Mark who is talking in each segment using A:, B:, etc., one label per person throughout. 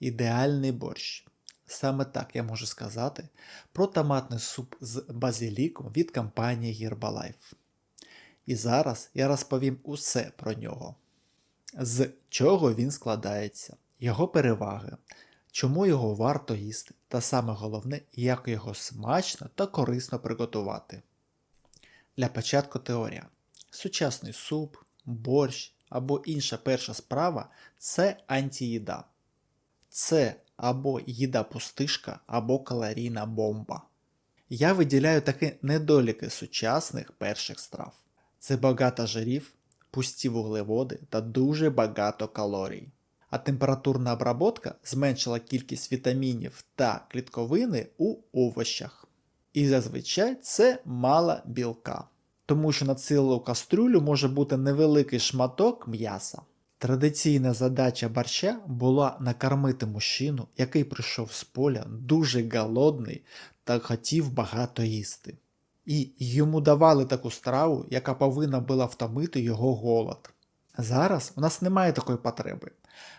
A: ідеальний борщ. Саме так я можу сказати про томатний суп з базиліком від компанії Herbalife. І зараз я розповім усе про нього. З чого він складається, його переваги, чому його варто їсти, та саме головне, як його смачно та корисно приготувати. Для початку теорія. Сучасний суп, борщ або інша перша справа це антиїда. Це або їда пустишка, або калорійна бомба. Я виділяю такі недоліки сучасних перших страв. Це багато жирів, пусті вуглеводи та дуже багато калорій. А температурна обработка зменшила кількість вітамінів та клітковини у овощах. І зазвичай це мало білка, тому що на цілу кастрюлю може бути невеликий шматок м'яса. Традиційна задача борща була накормити мужчину, який прийшов з поля дуже голодний та хотів багато їсти. І йому давали таку страву, яка повинна була втомити його голод. Зараз у нас немає такої потреби,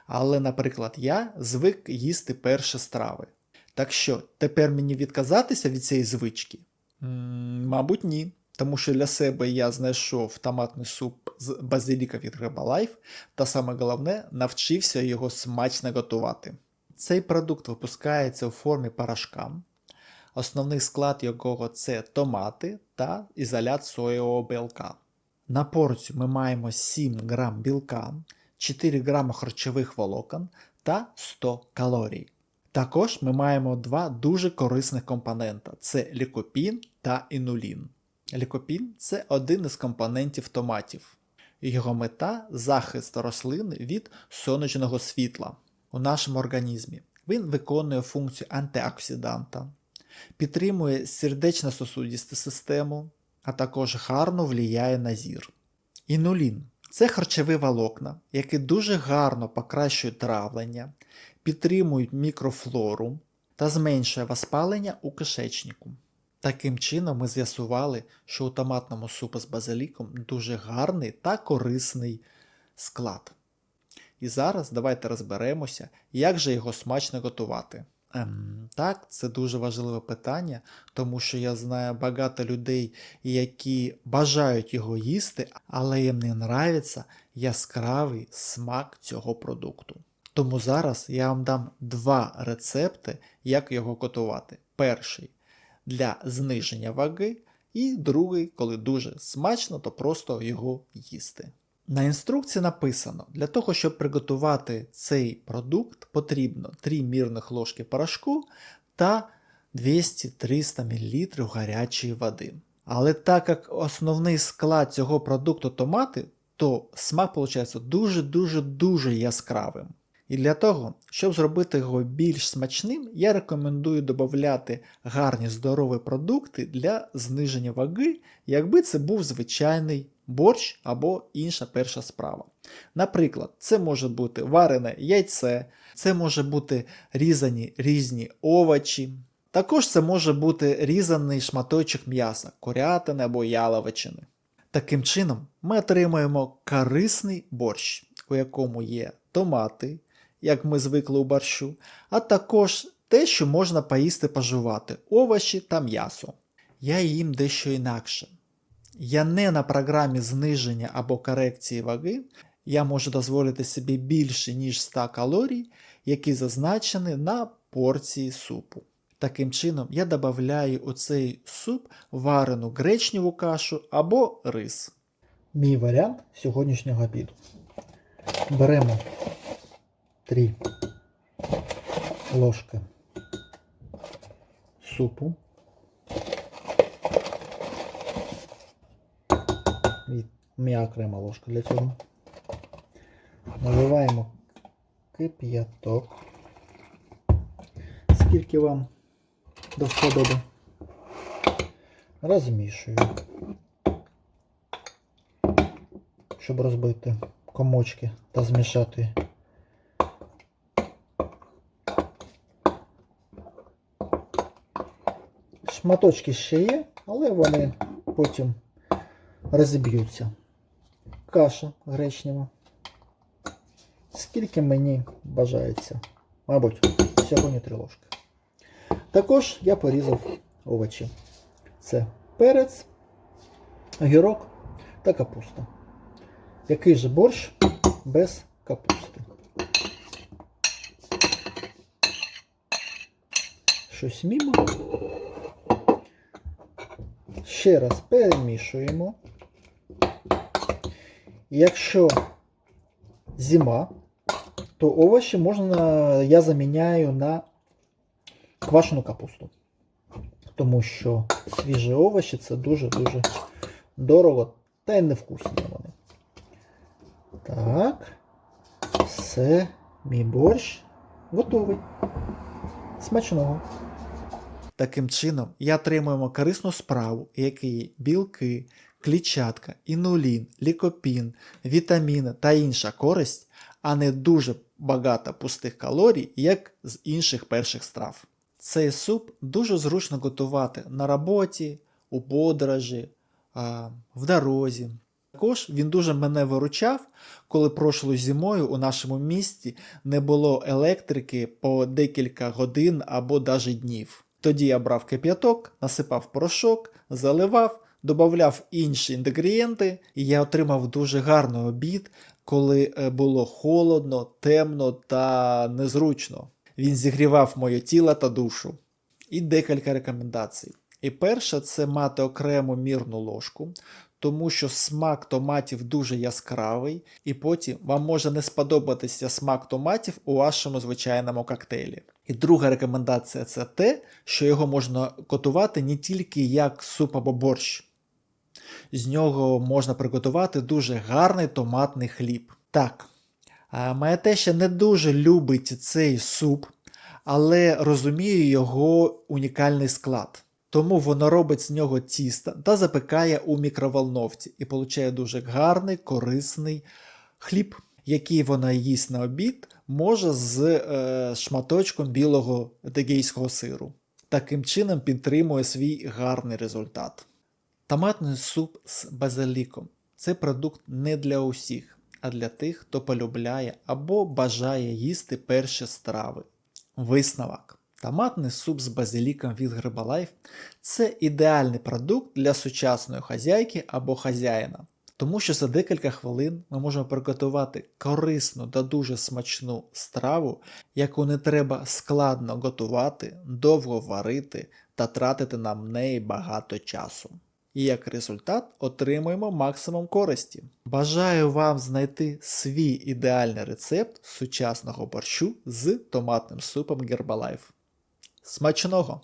A: але, наприклад, я звик їсти перші страви. Так що, тепер мені відказатися від цієї звички? М, Мабуть, ні. Тому що для себе я знайшов томатний суп з базиліка від Herbalife, та саме головне, навчився його смачно готувати. Цей продукт випускається у формі порошка. Основний склад якого це томати та ізолят соєвого білка. На порцію ми маємо 7 грам білка, 4 грама харчових волокон та 100 калорій. Також ми маємо два дуже корисних компонента: це лікопін та інулін. Лікопін це один із компонентів томатів. Його мета захист рослини від сонячного світла у нашому організмі. Він виконує функцію антиоксиданта, підтримує сердечно-сосудисту систему, а також гарно впливає на зір. Інулін це харчові волокна, які дуже гарно покращують травлення, підтримують мікрофлору та зменшує воспалення у кишечнику. Таким чином ми з'ясували, що у томатному супу з базиліком дуже гарний та корисний склад. І зараз давайте розберемося, як же його смачно готувати. Ем, так, це дуже важливе питання, тому що я знаю багато людей, які бажають його їсти, але їм не нравиться яскравий смак цього продукту. Тому зараз я вам дам два рецепти, як його готувати. Перший для зниження ваги, і другий, коли дуже смачно, то просто його їсти. На інструкції написано: для того, щоб приготувати цей продукт, потрібно 3 мірних ложки порошку та 200-300 мл гарячої води. Але так як основний склад цього продукту томати, то смак виходить дуже-дуже дуже яскравим. І для того, щоб зробити його більш смачним, я рекомендую додати гарні здорові продукти для зниження ваги, якби це був звичайний борщ або інша перша справа. Наприклад, це може бути варене яйце, це може бути різані різні овочі. Також це може бути різаний шматочок м'яса, курятини або яловичини. Таким чином, ми отримуємо корисний борщ, у якому є томати, як ми звикли у борщу, а також те, що можна поїсти пожувати овочі та м'ясо. Я їм дещо інакше. Я не на програмі зниження або корекції ваги, я можу дозволити собі більше, ніж 100 калорій, які зазначені на порції супу. Таким чином, я додаю у цей суп варену гречневу кашу або рис.
B: Мій варіант сьогоднішнього обіду. Беремо 3 ложки супу. І моя окрема ложка для цього. Наливаємо кип'яток. Скільки вам до вподоби. Розмішую. Щоб розбити комочки та змішати. Шматочки ще є, але вони потім розіб'ються. Каша гречнева. Скільки мені бажається. Мабуть, сьогодні 3 ложки. Також я порізав овочі. Це перець, огірок та капуста. Який же борщ без капусти? Щось мімо. Ще раз перемішуємо. Якщо зима, то овочі можна, я заміняю на квашену капусту. Тому що свіжі овочі це дуже-дуже дорого та й невкусні вони. Так. Все, мій борщ готовий. Смачного.
A: Таким чином, я отримуємо корисну справу, які білки, клітчатка, інулін, лікопін, вітаміни та інша користь, а не дуже багато пустих калорій, як з інших перших страв. Цей суп дуже зручно готувати на роботі, у подорожі, в дорозі. Також він дуже мене виручав, коли прошлою зимою у нашому місті не було електрики по декілька годин або навіть днів. Тоді я брав кип'яток, насипав порошок, заливав, додавав інші інгредієнти, і я отримав дуже гарний обід, коли е, було холодно, темно та незручно. Він зігрівав моє тіло та душу. І декілька рекомендацій. І перше це мати окрему мірну ложку, тому що смак томатів дуже яскравий, і потім вам може не сподобатися смак томатів у вашому звичайному коктейлі. І друга рекомендація це те, що його можна готувати не тільки як суп або борщ. З нього можна приготувати дуже гарний томатний хліб. Так, а моя теща не дуже любить цей суп, але розуміє його унікальний склад. Тому вона робить з нього тісто та запекає у мікроволновці і получає дуже гарний, корисний хліб, який вона їсть на обід, може з е, шматочком білого дегейського сиру. Таким чином підтримує свій гарний результат. Томатний суп з базиліком це продукт не для усіх, а для тих, хто полюбляє або бажає їсти перші страви. Висновок. Томатний суп з базиліком від Herbalife – це ідеальний продукт для сучасної хазяйки або хазяїна, тому що за декілька хвилин ми можемо приготувати корисну та дуже смачну страву, яку не треба складно готувати, довго варити та тратити на неї багато часу. І як результат отримуємо максимум користі. Бажаю вам знайти свій ідеальний рецепт сучасного борщу з томатним супом Herbalife. Смачного!